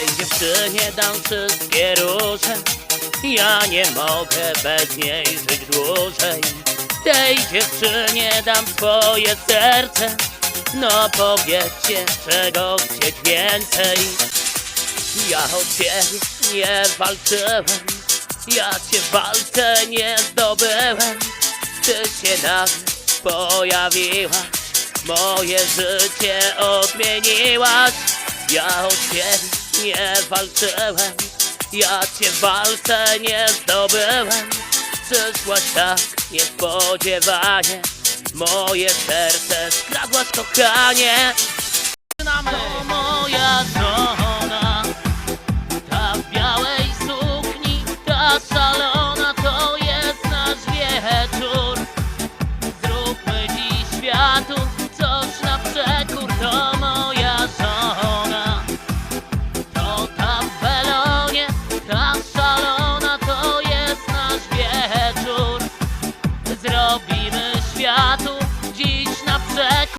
Tej dziewczynie dam wszystkie róże. Ja nie mogę bez niej żyć dłużej. Tej dziewczynie dam swoje serce. No powiedzcie, czego chcieć więcej. Ja o ciebie nie walczyłem. Ja cię w walce nie zdobyłem. Ty się nagle pojawiłaś. Moje życie odmieniłaś. Ja o ciebie nie walczyłem. Ja cię w walce nie zdobyłem. Przyszłaś tak niespodziewanie. Moje serce skradłaś kochanie To moja żona Ta w białej sukni Ta szalona To jest nasz wieczór. Zróbmy dziś światu Zrobimy światu dziś na przekór